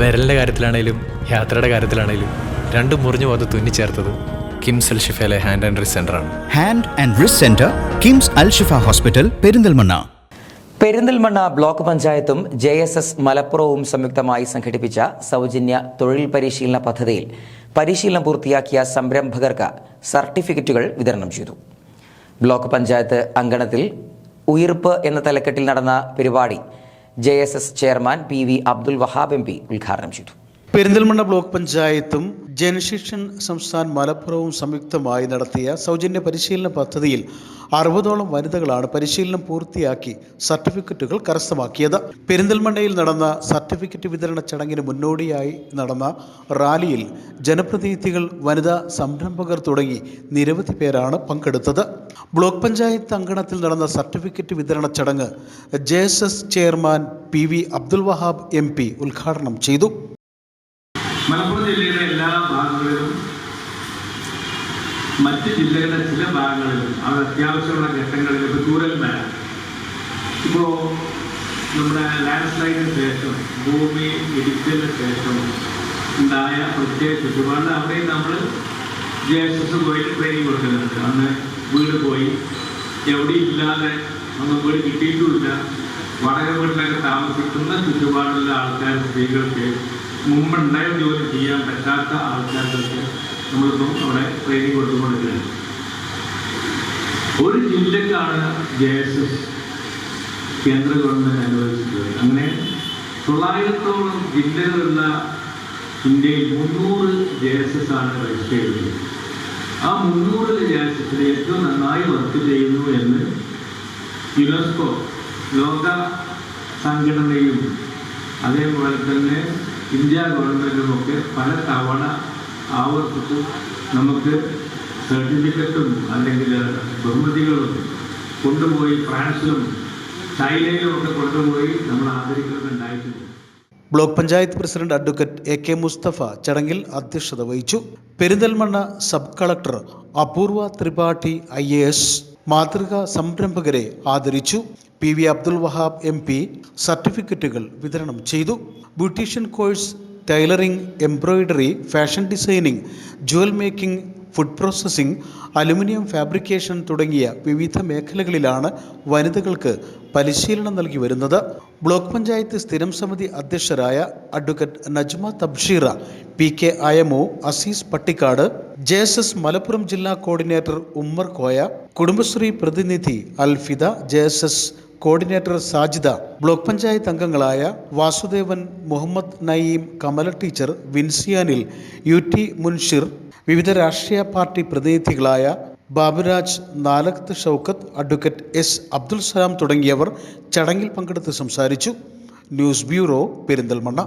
വിരലിന്റെ കാര്യത്തിലാണേലും യാത്രയുടെ കാര്യത്തിലാണേലും രണ്ടും മുറിഞ്ഞു പോകാതെ തുന്നിച്ചേർത്തത് കിംസ് അൽ ഷിഫയിലെ ഹാൻഡ് ആൻഡ് റിസ് ആണ്. Hand and wrist centre KIMS Al Shifa hospital Perinthalmanna Perinthalmanna block പഞ്ചായത്തും ജെ എസ് എസ് മലപ്പുറവും സംയുക്തമായി സംഘടിപ്പിച്ച സൗജന്യ തൊഴിൽ പരിശീലന പദ്ധതിയിൽ പരിശീലനം പൂർത്തിയാക്കിയ സംരംഭകർക്ക് സർട്ടിഫിക്കറ്റുകൾ വിതരണം ചെയ്തു. ബ്ലോക്ക് പഞ്ചായത്ത് അങ്കണത്തിൽ ഉയിർപ്പ് എന്ന തലക്കെട്ടിൽ നടന്ന പരിപാടി J S S chairman P V Abdul Wahab M P ഉദ്ഘാടനം ചെയ്തു. പെരിന്തൽമണ്ണ ബ്ലോക്ക് പഞ്ചായത്തും ജനശിക്ഷൻ സംസ്ഥാൻ മലപ്പുറവും സംയുക്തമായി നടത്തിയ സൗജന്യ പരിശീലന പദ്ധതിയിൽ അറുപതോളം വനിതകളാണ് പരിശീലനം പൂർത്തിയാക്കി സർട്ടിഫിക്കറ്റുകൾ കരസ്ഥമാക്കിയത്. പെരിന്തൽമണ്ണയിൽ നടന്ന സർട്ടിഫിക്കറ്റ് വിതരണ ചടങ്ങിന് മുന്നോടിയായി നടന്ന റാലിയിൽ ജനപ്രതിനിധികൾ വനിതാ സംരംഭകർ തുടങ്ങി നിരവധി പേരാണ് പങ്കെടുത്തത്. ബ്ലോക്ക് പഞ്ചായത്ത് അങ്കണത്തിൽ നടന്ന സർട്ടിഫിക്കറ്റ് വിതരണ ചടങ്ങ് J chairman P V Abdul Wahab M ഉദ്ഘാടനം ചെയ്തു. മലപ്പുറം ജില്ലയുടെ എല്ലാ ഭാഗങ്ങളിലും മറ്റ് ജില്ലകളുടെ ചില ഭാഗങ്ങളിലും അവർ അത്യാവശ്യമുള്ള ഘട്ടങ്ങളിൽ ഇപ്പോൾ ചൂരൽ മേല ഇപ്പോൾ നമ്മുടെ ലാൻഡ് സ്ലൈഡിന് ശേഷം ഭൂമി ഇടിച്ചതിന് ശേഷം ഉണ്ടായ പ്രത്യേക ചുറ്റുപാട് അവിടെയും നമ്മൾ ജെ എസ് എസ് പോയിട്ട് ട്രെയിനിങ് കൊടുക്കുന്നുണ്ട്. അന്ന് വീട് പോയി. എവിടെയും ഇല്ലാതെ ഒന്നും വീട് കിട്ടിയിട്ടുമില്ല. വാടക വീട്ടിലൊക്കെ താമസിക്കുന്ന ചുറ്റുപാടുള്ള ആൾക്കാർ സ്ത്രീകൾക്ക് മുമ്പുണ്ടായ ജോലി ചെയ്യാൻ പറ്റാത്ത ആൾക്കാർക്ക് നമ്മളിപ്പം അവിടെ ട്രെയിനിങ് കൊടുത്തുകൊണ്ടിരിക്കുകയാണ്. ഒരു ജില്ലക്കാണ് ജെ എസ് എസ് കേന്ദ്ര ഗവൺമെന്റ് അനുവദിച്ചിട്ടുള്ളത് അങ്ങനെ തൊള്ളായിരത്തോളം ജില്ലകളുള്ള ഇന്ത്യയിൽ മുന്നൂറ് ജെ എസ് എസ് ആണ് രജിസ്റ്റർ ചെയ്തത്. ആ മുന്നൂറ് ജെ എസ് എസിൽ ഏറ്റവും നന്നായി വർക്ക് ചെയ്യുന്നു എന്ന് യുനെസ്കോ ലോക സംഘടനയും അതേപോലെ തന്നെ ഇന്ത്യ ഗവൺമെന്റും ഒക്കെ പല തവണ ആവർത്തിച്ച് നമുക്ക് സർട്ടിഫിക്കറ്റും അല്ലെങ്കിൽ ബഹുമതികളും കൊണ്ടുപോയി ഫ്രാൻസിലും ചൈനയിലും ഒക്കെ കൊണ്ടുപോയി നമ്മൾ ആദരിക്കുന്നുണ്ടായിട്ടുണ്ട്. Block panchayat president advocate A K Mustafa ചടങ്ങിൽ അധ്യക്ഷത വഹിച്ചു. പെരിന്തൽമണ്ണ സബ് കളക്ടർ അപൂർവ ത്രിപാഠി ഐ എ എസ് മാതൃകാ സംരംഭകരെ ആദരിച്ചു. P V Abdul Wahab M P സർട്ടിഫിക്കറ്റുകൾ വിതരണം ചെയ്തു. Beautician course tailoring embroidery fashion designing jewel making food processing aluminium fabrication തുടങ്ങിയ വിവിധ മേഖലകളിലാണ് വനിതകൾക്ക് പരിശീലനം നൽകി വരുന്നത്. ബ്ലോക്ക് പഞ്ചായത്ത് സ്ഥിരം സമിതി അധ്യക്ഷരായ advocate Najma Thabsheera P K Ayamu Azeez Pattikkad J S S Malappuram ജില്ലാ കോർഡിനേറ്റർ ഉമ്മർ കോയ കുടുംബശ്രീ പ്രതിനിധി Alfida J S S coordinator Sajida block panchayat അംഗങ്ങളായ വാസുദേവൻ മുഹമ്മദ് നയീം കമല ടീച്ചർ വിൻസിയാനിൽ യു ടി മുൻഷിർ വിവിധ രാഷ്ട്രീയ പാർട്ടി പ്രതിനിധികളായ ബാബുരാജ് നാലകത്ത് ഷൗക്കത്ത് അഡ്വക്കേറ്റ് എസ് അബ്ദുൽ സലാം തുടങ്ങിയവർ ചടങ്ങിൽ പങ്കെടുത്ത് സംസാരിച്ചു. News bureau Perinthalmanna.